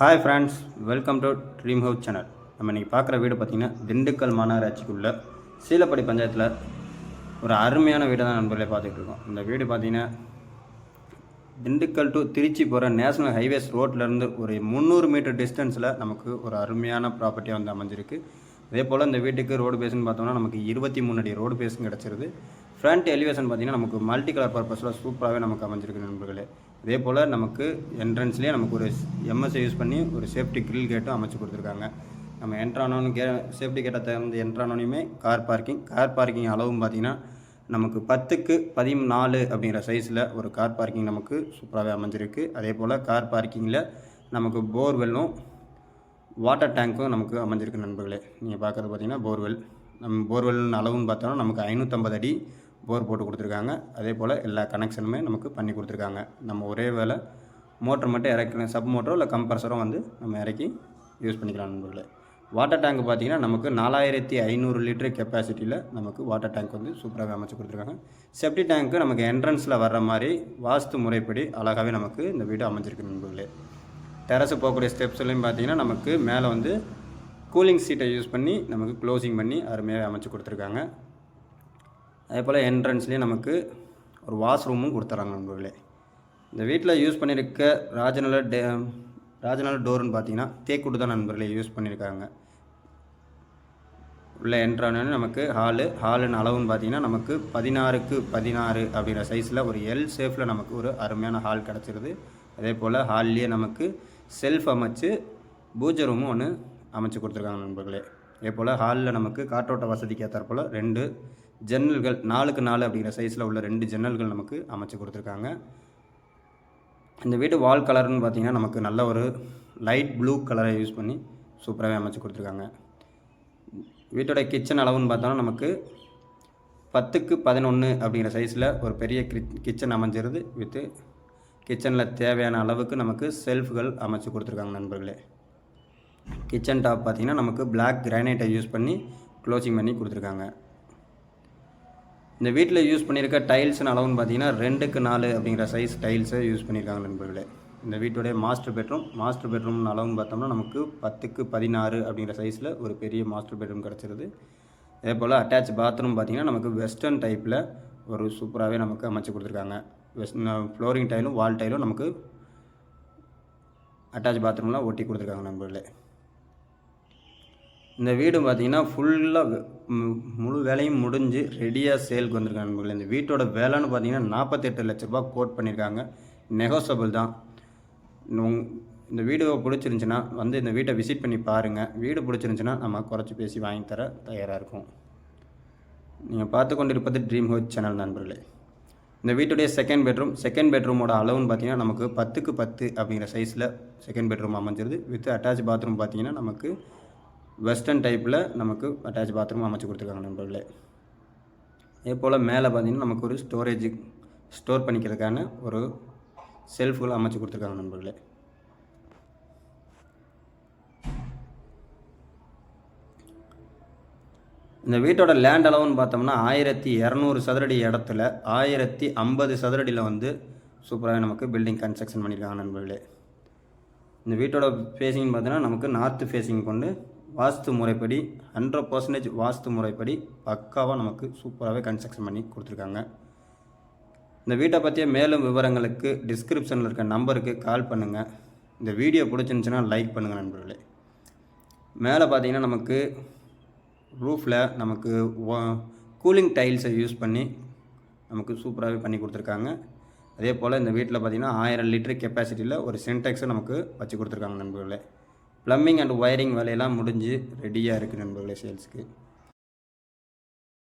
Hi friends welcome to dream house channel நம்ம இன்றைக்கி பார்க்குற வீடு பார்த்திங்கன்னா திண்டுக்கல் மாநகராட்சிக்குள்ள சீலப்படி பஞ்சாயத்தில் ஒரு அருமையான வீடை தான் நண்பர்களே பார்த்துக்கிட்டு இருக்கோம். இந்த வீடு பார்த்திங்கன்னா திண்டுக்கல் டு திருச்சி போகிற நேஷனல் ஹைவேஸ் ரோட்லேருந்து ஒரு முந்நூறு மீட்டர் டிஸ்டன்ஸில் நமக்கு ஒரு அருமையான ப்ராப்பர்ட்டியாக வந்து அமைஞ்சிருக்கு. அதே போல் இந்த வீட்டுக்கு ரோடு பேஸ்னு பார்த்தோம்னா நமக்கு இருபத்தி மூணு அடி ரோடு பேஸும் கிடச்சிருது. ஃப்ரண்ட் எலிவேஷன் பார்த்திங்கன்னா நமக்கு மல்டி கலர் பர்பஸில் சூப்பராகவே நமக்கு அமைஞ்சிருக்கு நண்பர்களே. இதே போல் நமக்கு என்ட்ரன்ஸ்லேயே நமக்கு ஒரு எம்எஸ்ஐ யூஸ் பண்ணி ஒரு சேஃப்டி கிரில் கேட்டும் அமைச்சு கொடுத்துருக்காங்க. நம்ம என்ட்ரானோன்னு கே சேஃப்டி கேட்டை திறந்து என்ட்ரானோனையுமே கார் பார்க்கிங் கார் பார்க்கிங் அளவும் பார்த்திங்கன்னா நமக்கு பத்துக்கு பதினாலு அப்படிங்கிற சைஸில் ஒரு கார் பார்க்கிங் நமக்கு சூப்பராகவே அமைஞ்சிருக்கு. அதே போல் கார் பார்க்கிங்கில் நமக்கு போர்வெல்லும் வாட்டர் டேங்க்கும் நமக்கு அமைஞ்சிருக்கு நண்பர்களே. நீங்கள் பார்க்குறது பார்த்தீங்கன்னா போர்வெல் நம்ம போர்வெல் அளவுன்னு பார்த்தோம்னா நமக்கு ஐநூற்றம்பது அடி போர் போட்டு கொடுத்துருக்காங்க. அதே போல் எல்லா கனெக்ஷனுமே நமக்கு பண்ணி கொடுத்துருக்காங்க. நம்ம ஒரே வேலை மோட்டர் மட்டும் இறக்கலாம் சப் மோட்டரோ இல்லை கம்ப்ரஸரோ வந்து நம்ம இறக்கி யூஸ் பண்ணிக்கலாம் நண்பர்களே. வாட்டர் டேங்க் பார்த்தீங்கன்னா நமக்கு நாலாயிரத்தி ஐநூறு லிட்டர் கெப்பாசிட்டியில் நமக்கு வாட்டர் டேங்க் வந்து சூப்பராகவே அமைச்சு கொடுத்துருக்காங்க. செப்டி டேங்க்கு நமக்கு என்ட்ரன்ஸில் வர்ற மாதிரி வாஸ்து முறைப்படி அழகாகவே நமக்கு இந்த வீடு அமைஞ்சிருக்கு நண்பர்களே. டெரஸு போகக்கூடிய ஸ்டெப்ஸ்லையும் பார்த்தீங்கன்னா நமக்கு மேலே வந்து கூலிங் சீட்டை யூஸ் பண்ணி நமக்கு க்ளோசிங் பண்ணி அருமையாக அமைச்சு கொடுத்துருக்காங்க. அதே போல் என்ட்ரன்ஸ்லேயும் நமக்கு ஒரு வாஷ்ரூமும் கொடுத்துட்றாங்க நண்பர்களே. இந்த வீட்டில் யூஸ் பண்ணியிருக்க ராஜநல டே ராஜநல டோர்னு பார்த்தீங்கன்னா தேக்குட்டு தான் நண்பர்களே யூஸ் பண்ணியிருக்காங்க உள்ளே என்ட்ரானு நமக்கு ஹாலு ஹாலுன்னு அளவுன்னு பார்த்தீங்கன்னா நமக்கு பதினாறுக்கு பதினாறு அப்படிங்கிற சைஸில் ஒரு எல் ஷேஃபில் நமக்கு ஒரு அருமையான ஹால் கிடச்சிருது. அதே போல் ஹால்லேயே நமக்கு செல்ஃப் அமைச்சு பூஜை ரூமும் ஒன்று அமைச்சு கொடுத்துருக்காங்க நண்பர்களே. அதே போல் ஹாலில் நமக்கு காற்றோட்ட வசதிக்கு ஏற்றாற்போல் ரெண்டு ஜன்னல்கள் நாலுக்கு நாலு அப்படிங்கிற சைஸில் உள்ள ரெண்டு ஜன்னல்கள் நமக்கு அமைச்சு கொடுத்துருக்காங்க. இந்த வீட்டு வால் கலர்னு பார்த்தீங்கன்னா நமக்கு நல்ல ஒரு லைட் ப்ளூ கலரை யூஸ் பண்ணி சூப்பராகவே அமைச்சு கொடுத்துருக்காங்க. வீட்டோட கிச்சன் அளவுன்னு பார்த்தோம்னா நமக்கு பத்துக்கு பதினொன்று அப்படிங்கிற சைஸில் ஒரு பெரிய கிச்சன் அமைஞ்சிருது. வித்து கிச்சனில் தேவையான அளவுக்கு நமக்கு செல்ஃப்கள் அமைச்சு கொடுத்துருக்காங்க நண்பர்களே. கிச்சன் டாப் பார்த்திங்கன்னா நமக்கு பிளாக் கிரானைட்டை யூஸ் பண்ணி க்ளோசிங் பண்ணி கொடுத்துருக்காங்க. இந்த வீட்டில் யூஸ் பண்ணியிருக்க டைல்ஸ்னு அளவுன்னு பார்த்தீங்கன்னா ரெண்டுக்கு நாலு அப்படிங்கிற சைஸ் டைல்ஸை யூஸ் பண்ணியிருக்காங்க நண்பர்களே. இந்த வீட்டுடைய மாஸ்டர் பெட்ரூம் மாஸ்டர் பெட்ரூம் அளவுன்னு பார்த்தோம்னா நமக்கு பத்துக்கு பதினாறு அப்படிங்கிற சைஸில் ஒரு பெரிய மாஸ்டர் பெட்ரூம் கிடச்சிருது. அதே போல் அட்டாச் பாத்ரூம் பார்த்திங்கன்னா நமக்கு வெஸ்டர்ன் டைப்பில் ஒரு சூப்பராகவே நமக்கு அமைச்சு கொடுத்துருக்காங்க. வெஸ்ட் ஃப்ளோரிங் டைலும் வால் டைலும் நமக்கு அட்டாச் பாத்ரூம்லாம் ஒட்டி கொடுத்துருக்காங்க நண்பர்களே. இந்த வீடு பார்த்தீங்கன்னா ஃபுல்லாக முழு வேலையும் முடிஞ்சு ரெடியாக சேலுக்கு வந்திருக்காங்க நண்பர்களே இந்த வீட்டோட வேலைன்னு பார்த்தீங்கன்னா நாற்பத்தெட்டு லட்ச ரூபா கோட் பண்ணியிருக்காங்க நெகோசபிள் தான். உங்- இந்த வீடியோ பிடிச்சிருந்துச்சின்னா வந்து இந்த வீட்டை விசிட் பண்ணி பாருங்கள் வீடு பிடிச்சிருந்துச்சின்னா நம்ம குறைச்சி பேசி வாங்கி தர தயாராக இருக்கும். நீங்கள் பார்த்து கொண்டிருப்பது ட்ரீம் ஹோச் சேனல் நண்பர்களே. இந்த வீட்டுடைய செகண்ட் பெட்ரூம் செகண்ட் பெட்ரூமோட அளவுன்னு பார்த்தீங்கன்னா நமக்கு பத்துக்கு பத்து அப்படிங்கிற சைஸில் செகண்ட் பெட்ரூம் அமைஞ்சிருது. வித் அட்டாச் பாத்ரூம் பார்த்தீங்கன்னா நமக்கு வெஸ்டர்ன் டைப்பில் நமக்கு அட்டாச் பாத்ரூம் அமைச்சு கொடுத்துருக்காங்க நண்பர்களே. அதே போல் மேலே பார்த்தீங்கன்னா நமக்கு ஒரு ஸ்டோரேஜ் ஸ்டோர் பண்ணிக்கிறதுக்கான ஒரு செல்ஃபுகள் அமைச்சு கொடுத்துருக்காங்க நண்பர்களே. இந்த வீட்டோட லேண்ட் அளவுன்னு பார்த்தோம்னா ஆயிரத்தி இரநூறு சதுரடி இடத்துல ஆயிரத்தி ஐம்பது சதுரடியில் வந்து சூப்பராக நமக்கு பில்டிங் கன்ஸ்ட்ரக்ஷன் பண்ணியிருக்காங்க நண்பர்களே. இந்த வீட்டோட ஃபேஸிங் பார்த்தோன்னா நமக்கு நார்த்து ஃபேஸிங் கொண்டு வாஸ்து முறைப்படி ஹண்ட்ரட் பர்சன்டேஜ் வாஸ்து முறைப்படி பக்காவாக நமக்கு சூப்பராகவே கன்ஸ்ட்ரக்ஷன் பண்ணி கொடுத்துருக்காங்க. இந்த வீட்டை பற்றிய மேலும் விவரங்களுக்கு டிஸ்கிரிப்ஷனில் இருக்க நம்பருக்கு கால் பண்ணுங்கள் இந்த வீடியோ பிடிச்சிருந்துச்சுன்னா லைக் பண்ணுங்கள் நண்பர்களே. மேலே பார்த்தீங்கன்னா நமக்கு ரூஃபில் நமக்கு கூலிங் டைல்ஸை யூஸ் பண்ணி நமக்கு சூப்பராகவே பண்ணி கொடுத்துருக்காங்க. அதே போல் இந்த வீட்டில் பார்த்திங்கன்னா ஆயிரம் லிட்டர் கெப்பாசிட்டியில் ஒரு சின்டெக்ஸை நமக்கு வச்சு கொடுத்துருக்காங்க நண்பர்களே. ப்ளம்பிங் அண்ட் ஒயரிங் வேலையெல்லாம் முடிஞ்சு ரெடியாக இருக்குது நண்பர்களே சேல்ஸுக்கு